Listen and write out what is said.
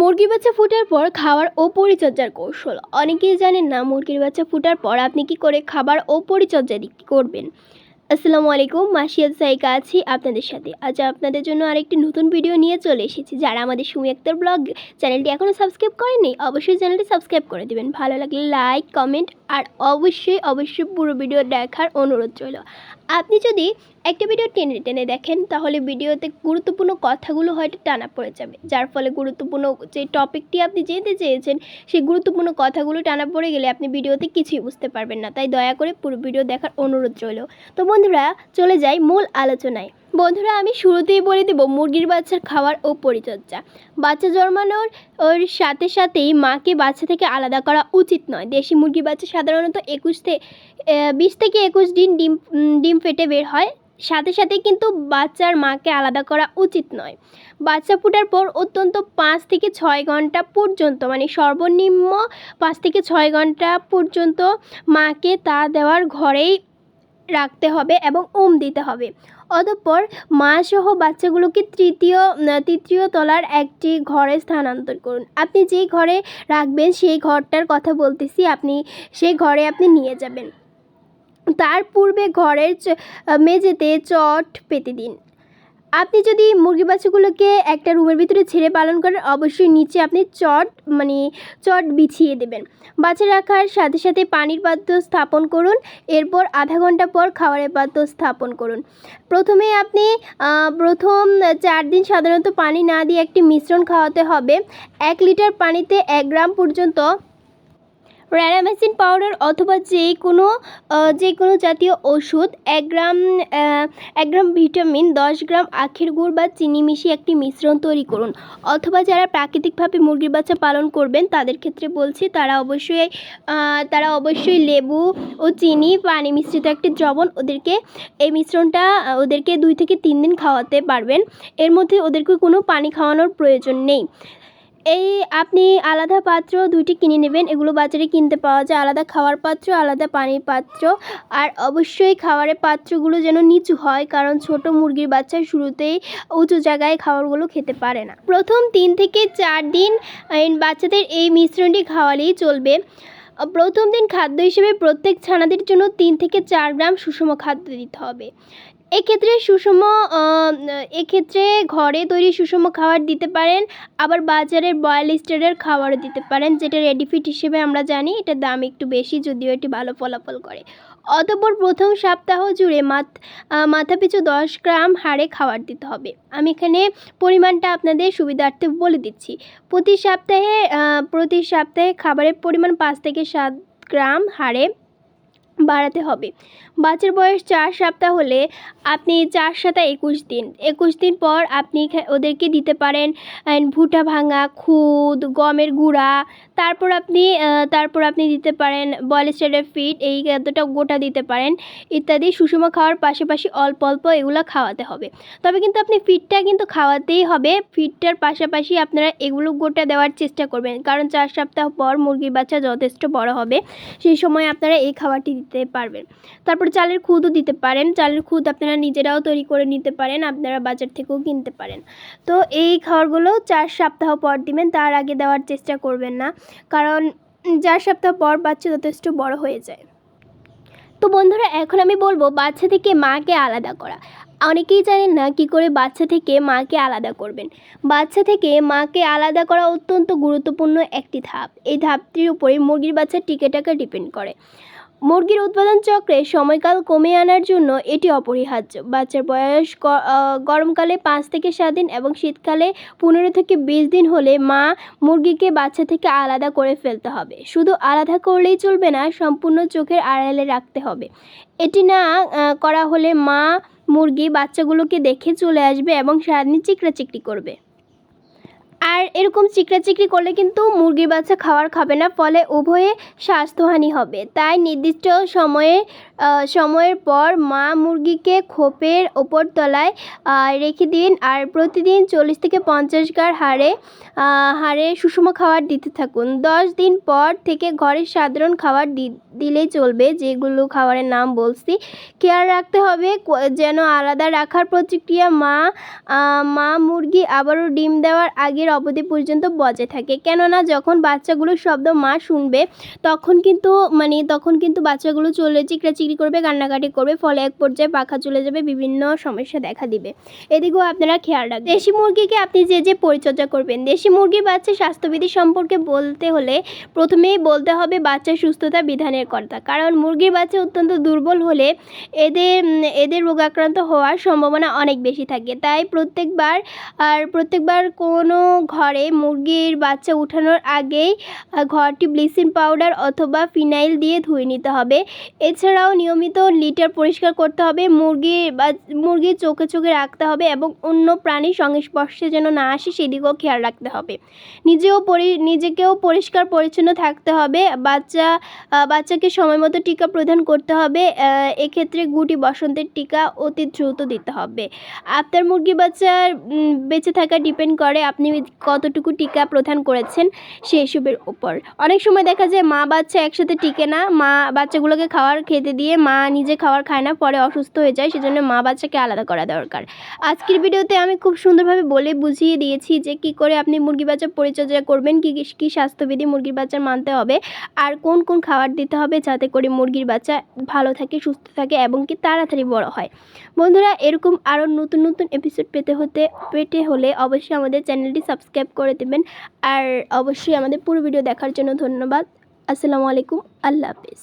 মুরগির বাচ্চা ফোটার পর খাবার ও পরিচর্যার কৌশল। অনেকেই জানেন না মুরগির বাচ্চা ফোটার পর আপনি কি করে খাবার ও পরিচর্যা করবেন। আসসালামু আলাইকুম মাসিয়াদ সাইকা আছি আপনাদের সাথে। আজ আপনাদের জন্য আরেকটি নতুন ভিডিও নিয়ে চলে এসেছি। যারা আমাদের সুমি আক্তার ব্লগ চ্যানেলটি এখনও সাবস্ক্রাইব করেননি, অবশ্যই চ্যানেলটি সাবস্ক্রাইব করে দেবেন। ভালো লাগলে লাইক কমেন্ট আর অবশ্যই অবশ্যই পুরো ভিডিও দেখার অনুরোধ রইল। আপনি যদি একটা ভিডিও টেনে টেনে দেখেন, তাহলে ভিডিওতে গুরুত্বপূর্ণ কথাগুলো হয়তো টানা পড়ে যাবে। যার ফলে গুরুত্বপূর্ণ যে টপিকটি আপনি যেতে চেয়েছেন, সেই গুরুত্বপূর্ণ কথাগুলো টানা পড়ে গেলে আপনি ভিডিওতে কিছুই বুঝতে পারবেন না। তাই দয়া করে পুরো ভিডিও দেখার অনুরোধ রইল। তো বন্ধুরা, চলে যাই মূল আলোচনায়। বন্ধুরা, আমি শুরুতেই বলে দেব, মুরগির বাচ্চার খাওয়ার ও পরিচর্যা। বাচ্চা জন্মানোর, ওর সাথে সাথেই মাকে বাচ্চা থেকে আলাদা করা উচিত নয়। দেশি মুরগির বাচ্চা সাধারণত একুশ থেকে বিশ থেকে একুশ দিন ডিম ডিম ফেটে বের হয়। সাথে সাথে কিন্তু বাচ্চার মাকে আলাদা করা উচিত নয়। বাচ্চা ফোটার পর অত্যন্ত পাঁচ থেকে ছয় ঘণ্টা পর্যন্ত মানে সর্বনিম্ন পাঁচ থেকে ছয় ঘণ্টা পর্যন্ত মাকে তা দেওয়ার ঘরেই রাখতে হবে এবং ওম দিতে হবে। অতঃপর মা সহ বাচ্চাগুলোকে তৃতীয় তৃতীয় তলার একটি ঘরে স্থানান্তর করুন। আপনি যেই ঘরে রাখবেন, সেই ঘরটার কথা বলতেছি, আপনি সেই ঘরে আপনি নিয়ে যাবেন। তার পূর্বে ঘরের মেঝেতে চট পেতে দিন। আপনি যদি মুরগি বাচ্চাগুলোকে একটা রুমের ভিতরে ছেড়ে পালন করেন, অবশ্যই নিচে আপনি চট মানে চট বিছিয়ে দেবেন। বাচ্চা রাখার সাথে সাথে পানির পাত্র স্থাপন করুন, এরপর আধা ঘণ্টা পর খাবারের পাত্র স্থাপন করুন। প্রথমে আপনি প্রথম চার দিন সাধারণত পানি না দিয়ে একটি মিশ্রণ খাওয়াতে হবে। এক লিটার পানিতে এক গ্রাম পর্যন্ত র্যানামেসিন পাউডার অথবা যে কোনো যে কোনো জাতীয় ওষুধ, এক গ্রাম এক গ্রাম ভিটামিন, দশ গ্রাম আখের গুড় বা চিনি মিশিয়ে একটি মিশ্রণ তৈরি করুন। অথবা যারা প্রাকৃতিকভাবে মুরগির বাচ্চা পালন করবেন, তাদের ক্ষেত্রে বলছি তারা অবশ্যই তারা অবশ্যই লেবু ও চিনি, পানি মিশ্রিত একটি দ্রবণ ওদেরকে এই মিশ্রণটা, ওদেরকে দুই থেকে তিন দিন খাওয়াতে পারবেন। এর মধ্যে ওদেরকে কোনো পানি খাওয়ানোর প্রয়োজন নেই। এই আপনি আলাদা পাত্র দুইটি কিনে নেবেন। এগুলো বাজারে কিনতে পাওয়া যায়। আলাদা খাওয়ার পাত্র, আলাদা পানির পাত্র। আর অবশ্যই খাবারের পাত্রগুলো যেন নিচু হয়, কারণ ছোট মুরগির বাচ্চা শুরুতেই উঁচু জায়গায় খাবারগুলো খেতে পারে না। প্রথম তিন থেকে চার দিন বাচ্চাদের এই মিশ্রণটি খাওয়ালেই চলবে। প্রথম দিন খাদ্য হিসেবে প্রত্যেক ছানাদের জন্য তিন থেকে চার গ্রাম সুষম খাদ্য দিতে হবে। এক্ষেত্রে সুষম এক্ষেত্রে ঘরে তৈরি সুষম খাবার দিতে পারেন, আবার বাজারের বয়েল স্টারের খাবারও দিতে পারেন, যেটা রেডিফিট হিসেবে আমরা জানি এটার দাম একটু বেশি, যদিও এটি ভালো ফলাফল করে। অতঃপর প্রথম সপ্তাহ জুড়ে মাথ মাথাপিছু দশ গ্রাম হারে খাবার দিতে হবে। আমি এখানে পরিমাণটা আপনাদের সুবিধার্থে বলে দিচ্ছি। প্রতি সপ্তাহে প্রতি সপ্তাহে খাবারের পরিমাণ পাঁচ থেকে সাত গ্রাম হারে বাড়াতে হবে। বাচ্চার বয়স চার সপ্তাহ হলে আপনি চার সাতা একুশ দিন। একুশ দিন পর আপনি ওদেরকে দিতে পারেন ভুট্টা ভাঙা, খুদ, গমের গুঁড়া, তারপর আপনি তারপর আপনি দিতে পারেন বয়েলস্টারের ফিড, এই এতটা গোটা দিতে পারেন, ইত্যাদি সুষম খাওয়ার পাশাপাশি অল্প অল্প এগুলো খাওয়াতে হবে। তবে কিন্তু আপনি ফিডটা কিন্তু খাওয়াতেই হবে। ফিডটার পাশাপাশি আপনারা এগুলো গোটা দেওয়ার চেষ্টা করবেন। কারণ চার সপ্তাহ পর মুরগির বাচ্চা যথেষ্ট বড় হবে। সেই সময় আপনারা এই খাবারটি দিতে পারবেন। তারপর চালের খুদও দিতে পারেন। চালের খুদ আপনারা নিজেরাও তৈরি করে নিতে পারেন, আপনারা বাজার থেকেও কিনতে পারেন। তো এই খাবারগুলো চার সপ্তাহ পর দিবেন, তার আগে দেওয়ার চেষ্টা করবেন না, কারণ চার সপ্তাহ পর বাচ্চা যথেষ্ট বড় হয়ে যায়। তো বন্ধুরা, এখন আমি বলব বাচ্চা থেকে মাকে আলাদা করা। অনেকেই জানেন না কি করে বাচ্চা থেকে মাকে আলাদা করবেন। বাচ্চা থেকে মাকে আলাদা করা অত্যন্ত গুরুত্বপূর্ণ একটি ধাপ। এই ধাপটির উপরে মুরগির বাচ্চা টিকে টাকা ডিপেন্ড করে। মুরগির উৎপাদন চক্রে সময়কাল কমে আনার জন্য এটি অপরিহার্য। বাচ্চার বয়স গরমকালে পাঁচ থেকে সাত দিন এবং শীতকালে পনেরো থেকে বিশ দিন হলে মা মুরগিকে বাচ্চা থেকে আলাদা করে ফেলতে হবে। শুধু আলাদা করলেই চলবে না, সম্পূর্ণ চোখের আড়ালে রাখতে হবে। এটি না করা হলে মা মুরগি বাচ্চাগুলোকে দেখে চলে আসবে এবং সারাদিন চিকড়াচিকড়ি করবে। আর এরকম চিকড়াচিকড়ি করলে কিন্তু মুরগির বাচ্চা খাবার খাবে না, ফলে উভয়ে স্বাস্থ্যহানি হবে। তাই নির্দিষ্ট সময়ে সময়ের পর মা মুরগিকে খোপের ওপর তলায় রেখে দিন আর প্রতিদিন চল্লিশ থেকে পঞ্চাশ গার হারে হারে সুষম খাবার দিতে থাকুন। দশ দিন পর থেকে ঘরের সাধারণ খাবার দিলেই চলবে, যেগুলো খাবারের নাম বলছি। খেয়াল রাখতে হবে যেন আলাদা রাখার প্রতিক্রিয়া মা মা মুরগি আবারও ডিম দেওয়ার আগের অবধি পর্যন্ত বজায় থাকে। কেননা যখন বাচ্চাগুলো শব্দ মা শুনবে, তখন কিন্তু মানে তখন কিন্তু বাচ্চাগুলো চলে চিকড়াচিকড়ি করবে, কান্নাকাটি করবে, ফলে এক পর্যায়ে পাখা চলে যাবে, বিভিন্ন সমস্যা দেখা দিবে। এদিকেও আপনারা খেয়াল রাখবেন। দেশি মুরগিকে আপনি যে যে পরিচর্যা করবেন, দেশি মুরগির বাচ্চা স্বাস্থ্যবিধি সম্পর্কে বলতে হলে প্রথমেই বলতে হবে বাচ্চার সুস্থতা বিধানের কর্তা। কারণ মুরগির বাচ্চা অত্যন্ত দুর্বল হলে এদের এদের রোগাক্রান্ত হওয়ার সম্ভাবনা অনেক বেশি থাকে। তাই প্রত্যেকবার, আর প্রত্যেকবার কোনো ঘরে মুরগির বাচ্চা উঠানোর আগেই ঘরটি ব্লিচিং পাউডার অথবা ফিনাইল দিয়ে ধুয়ে নিতে হবে। এছাড়াও নিয়মিত লিটার পরিষ্কার করতে হবে মুরগির বা মুরগির চোখে চোখে রাখতে হবে এবং অন্য প্রাণীর সংস্পর্শে যেন না আসে সেদিকেও খেয়াল রাখতে হবে। নিজেও পরি, নিজেকেও পরিষ্কার পরিচ্ছন্ন থাকতে হবে, বাচ্চা বাচ্চাকে সময় মতো টিকা প্রদান করতে হবে এক্ষেত্রে গুটি বসন্তের টিকা অতি দ্রুত দিতে হবে। আপনার মুরগি বাচ্চার বেঁচে থাকা ডিপেন্ড করে, আপনি কতটুকু টিকা প্রদান করেছেন সেসবের উপর। অনেক সময় দেখা যায় মা বাচ্চা একসাথে টিকে না, মা বাচ্চাগুলোকে খাবার খেতে দিয়ে মা নিজে খাবার খায় না, পরে অসুস্থ হয়ে যায়, সেজন্য মা বাচ্চাকে আলাদা করা দরকার। আজকের ভিডিওতে আমি খুব সুন্দরভাবে বলে বুঝিয়ে দিয়েছি যে কি করে আপনি মুরগি বাচ্চা পরিচর্যা করবেন, কী কী স্বাস্থ্যবিধি মুরগির বাচ্চার মানতে হবে, আর কোন কোন খাবার দিতে হবে যাতে করে মুরগির বাচ্চা ভালো থাকে, সুস্থ থাকে এবং কি তাড়াতাড়ি বড় হয়। বন্ধুরা, এরকম আরও নতুন নতুন এপিসোড পেতে হতে, পেতে হলে অবশ্যই আমাদের চ্যানেলটি সাবস্ক্রাইব করে দেবেন। আর অবশ্যই আমাদের পুরো ভিডিও দেখার জন্য ধন্যবাদ। আসসালামু আলাইকুম। আল্লাহ হাফিজ।